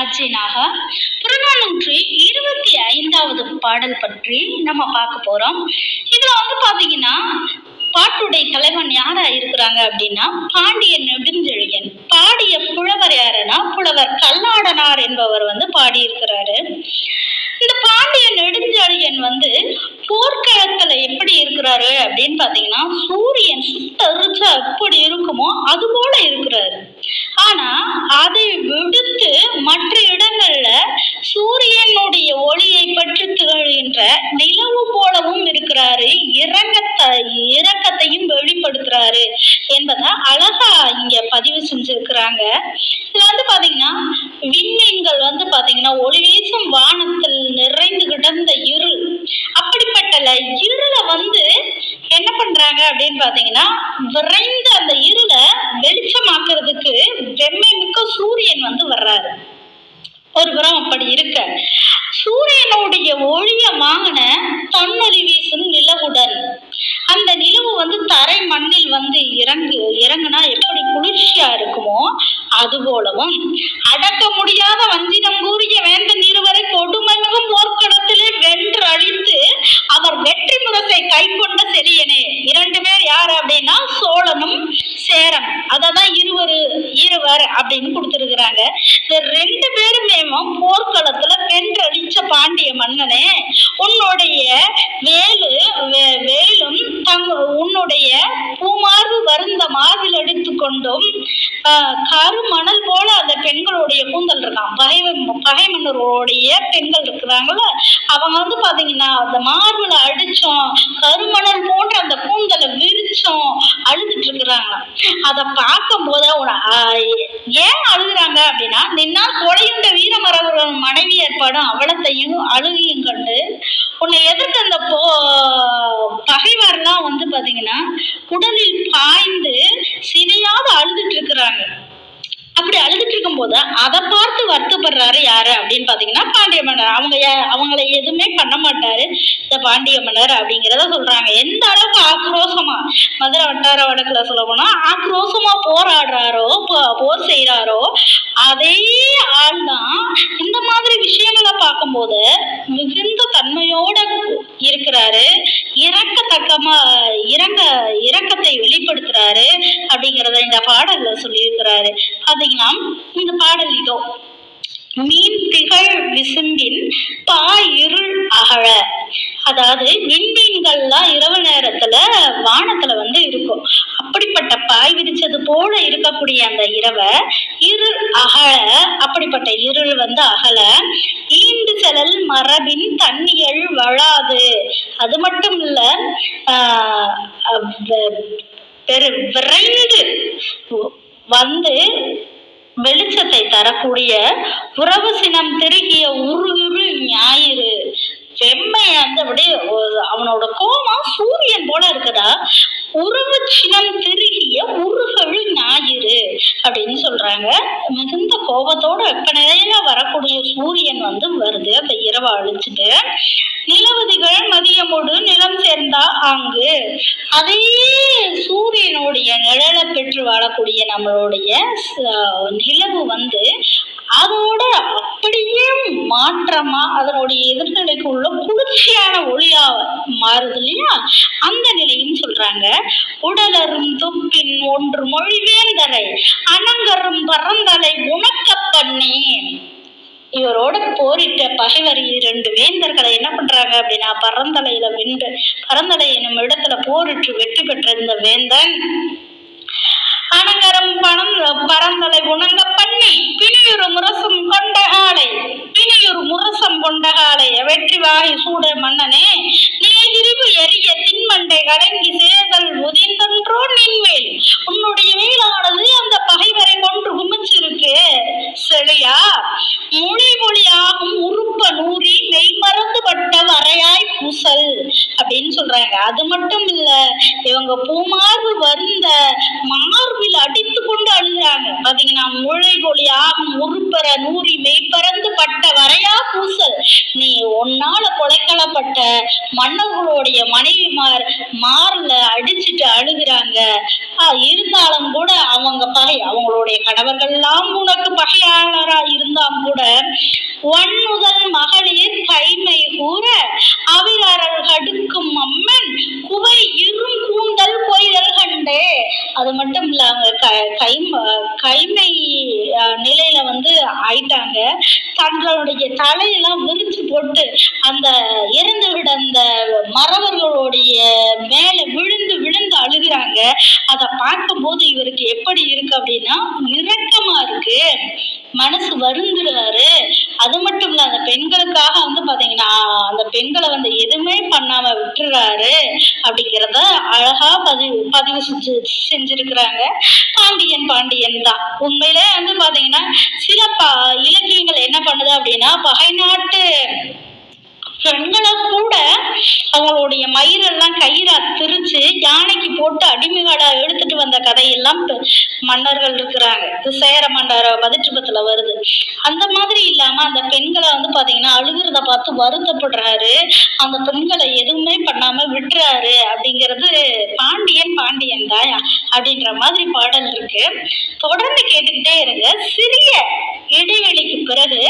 ஆட்சியனாக புறநானூற்று இருபத்தி ஐந்தாவது பாடல் பற்றி நம்ம பார்க்க போறோம். இதுல வந்து பாத்தீங்கன்னா பாட்டுடைய தலைவன் யாரா இருக்கிறாங்க அப்படின்னா பாண்டிய நெடுஞ்செழியன். பாடிய புலவர் யாருன்னா புலவர் கல்லாடனார் என்பவர் வந்து பாடியிருக்கிறாரு. இந்த பாண்டிய நெடுஞ்செழியன் வந்து போர்க்களத்துல எப்படி இருக்கிறாரு அப்படின்னு பாத்தீங்கன்னா சூரியன் சுட்டரிச்சா எப்படி இருக்குமோ அது போல இருக்கிறாரு. ஆனா அதை விடுத்து மற்ற இடங்கள்ல சூரியனுடைய ஒளியை பற்றி திகழ்கின்ற நிலவு போலவும் இருக்கிறாரு. இரங்கத்தை இரக்கத்தையும் வெளிப்படுத்துறாரு என்பதை அழகா இங்க பதிவு செஞ்சிருக்கிறாங்க. இதுல வந்து பாத்தீங்கன்னா விண்மீன்கள் வந்து பாத்தீங்கன்னா ஒளி வீசும் வானத்தை நிறைந்து கிடந்த இருள் அப்படிப்பட்ட இருளை வந்து என்ன பண்றாங்க அப்படின்னு பாத்தீங்கன்னா விரைந்த அந்த இருளை வெளிச்சமாக்குறதுக்கு வெம்மை மிக்க சூரியன் வந்து வர்றாரு. ஒரு புறம் அப்படி இருக்க. சூரியனுடைய ஒளிய வாங்கின தன்னொலி வீசும் நிலவுடன் அந்த நிலவு வந்து தரை மண்ணில் வந்து இறங்கு இறங்குனா எப்படி குளிர்ச்சியா இருக்குமோ அது போலவும் அடக்க முடியாத வஞ்சினம் கூறிய வேந்தன் இருவரை கொடுமை மிகும் போர்க்களத்திலே வென்று அழித்து அவர் வெற்றி முரசை கைக்கொண்ட செலியனே யார் அப்படின்னா சோழனும் சேரம் அததான் இருவரு இருவர் அப்படின்னு கொடுத்துருக்குறாங்க. இந்த ரெண்டு பேருமே போர்க்களத்துல வென்றடிச்ச பாண்டிய மன்னனே உன் வேலு வே- வேலும் தங் உன்னுடைய பூமார்பு வருந்த மார்பில் எடுத்து கொண்டும் ஆஹ், கருமணல் போல அந்த பெண்களுடைய கூந்தல் இருக்கான் பகை பகை மன்னருடைய பெண்கள் இருக்கிறாங்களோ அவங்க வந்து பாத்தீங்கன்னா அந்த மார்பில் அடிச்சோம் கருமணல் போன்ற அந்த கூந்தலை விரிச்சோம் அழுதுட்டு இருக்கிறாங்க. அதை பார்க்கும் போது ஏன் அழுகுறாங்க அப்படின்னா நின்னால் கொலையுண்ட வீரமரவர்கள் மனைவி ஏற்பாடும் அவலத்தையும் அழுகையும் கண்டு உன்னை எதிர்த்து அந்த போ பகைவர்லாம் வந்து பாத்தீங்கன்னா உடலில் பாய்ந்து சிதையாத அழுதுட்டு இருக்கிறாங்க. அப்படி அழுதுட்டு இருக்கும்போது அதை பார்த்து வருத்தப்படுறாரு யாரு அப்படின்னு பாத்தீங்கன்னா பாண்டிய மன்னர். அவங்க அவங்கள எதுவுமே பண்ண மாட்டாரு இந்த பாண்டிய மன்னர் அப்படிங்கிறத சொல்றாங்க. எந்த அளவுக்கு ஆக்ரோஷமா மதுரை வட்டார வடக்குல சொல்ல போனா ஆக்ரோஷமா போராடுறாரோ போர் செய்யறாரோ அதே ஆள் தான் இந்த மாதிரி விஷயங்களை பார்க்கும்போது மிகுந்த தன்மையோட இருக்கிறாரு. இறக்கத்தக்கமா இறங்க இறக்கத்தை வெளிப்படுத்துறாரு அப்படிங்கிறத இந்த பாடல்ல சொல்லியிருக்கிறாரு. பாத்தீங்கன்னா இந்த பாடல் இதோ. மீன் திகழ் விசும்பின் பா இருள் அகழ. அதாவது விண்மீன்கள்லாம் இரவு நேரத்துல வானத்துல வந்து இருக்கும். அப்படிப்பட்ட பாய் விரிச்சது போல இருக்கக்கூடிய அந்த இரவை இருள் அகல அப்படிப்பட்ட இருள் வந்து அகல ஈண்டு செலல் மரபின் தண்ணிகள் வளாது. அது மட்டும் இல்ல ஆஹ் பெரு விரைந்து வந்து வெளிச்சத்தை தரக்கூடிய உறவு சினம் திருகிய உருகுரு ஞாயிறு. வெம்மை வந்து அப்படியே ஒரு- அவனோட கோபம் சூரியன் போல இருக்குதா? உருவு சினம் திருகிய உருகழு ஞாயிறு அப்படின்னு சொல்றாங்க. மிகுந்த கோபத்தோட வெப்பநிலையில வரக்கூடிய சூரியன் வந்து வருது. அந்த இரவை அழிச்சிட்டு நிலவதிகள் மதியமோடு நிலம் சேர்ந்தா அங்கு அதே சூரியனுடைய நிழலை பெற்று வாழக்கூடிய நம்மளுடைய நிலவு வந்து அதோட அப்படியே மாற்றமா அதனுடைய எதிர்நிலைக்கு உள்ள குளிர்ச்சியான ஒளியா மாறுது இல்லையா? அந்த நிலையும் சொல்றாங்க. உடலரும் துப்பின் ஒன்று மொழிவேந்தரை அனங்கரும் பரந்தலை உணக்க பண்ணி. இவரோட போரிட்ட பகைவர் இரண்டு வேந்தர்களை என்ன பண்றாங்க அப்படின்னா பரந்தலையில வென்று பரந்தலை என்னும் இடத்துல போரிட்டு வெற்றி பெற்ற இந்த வேந்தன். அனங்கரம் பணம் பரந்தலை உணங்க பண்ணி பிணியுறு முரசம் கொண்ட காலை பிணியுறு முரசம் கொண்ட காலை வெற்றி வாகை சூட மன்னனே அது மட்டும் இல்ல இவங்க பூமார்பு வருந்த மார்பில் அடித்து கொண்டு அழுகிறாங்க. பாத்தீங்கன்னா முளை பொலி ஆகும் உருப்பெற நூறி மெய்ப்பறந்து பட்ட வரையா பூசல். நீ உன்னால கொலைக்களப்பட்ட மன்னர்களுடைய மனைவிமார் மார்ல அடிச்சிட்டு அழுகிறாங்க. இருந்தாலும் கூட அவங்க பகை அவங்களுடைய கணவர்கள்லாம் உனக்கு பகையாளரா இருந்தா கூட கூட ஒன்முதல் மகளிர் கைமை கூற அவிகாரர் கடுக்கும் அது மட்டும் இல்ல அவங்க க கை கைமை நிலையில வந்து ஆயிட்டாங்க. தங்களுடைய தலையெல்லாம் விரிச்சு போட்டு அந்த இறந்து விட அந்த மறவர்களுடைய மேல விழுந்து விழுந்து அழுகிறாங்க. அதை பார்க்கும்போது இவருக்கு எப்படி இருக்கு அப்படின்னா இரக்கமா இருக்கு. மனசு வருந்துறாரு. அது மட்டும் இல்ல அந்த பெண்களுக்காக வந்து பாத்தீங்கன்னா அந்த பெண்களை வந்து எதுவுமே பண்ணாம விட்டுறாரு அப்படிங்கிறத அழகா பதிவு பதிவு செஞ்சு செஞ்சிருக்கிறாங்க. பாண்டியன் பாண்டியன் தான். உண்மையிலே வந்து பாத்தீங்கன்னா சில ப இலக்கியங்கள் என்ன பண்ணுது அப்படின்னா பகை நாட்டு பெண்களை கூட அவங்களுடைய மயிரெல்லாம் கயிறா திரிச்சு யானைக்கு போட்டு அடிமைகளா எடுத்து வந்த கதையெல்லாம் மன்னர்கள் இருக்கிறாங்க. சேர மன்னர் பதிற்றுப்பத்துல வருது. அந்த மாதிரி இல்லாம அந்த பெண்களை வந்து பாத்தீங்கன்னா அழுகிறத பார்த்து வருத்தப்படுறாரு. அந்த பெண்களை எதுவுமே பண்ணாம விட்டுறாரு அப்படிங்கிறது பாண்டியன் பாண்டியன் தாயா அப்படின்ற மாதிரி பாடல் இருக்கு. தொடர்ந்து கேட்டுக்கிட்டே இருங்க. சிறிய இடைவெளிக்கு பிறகு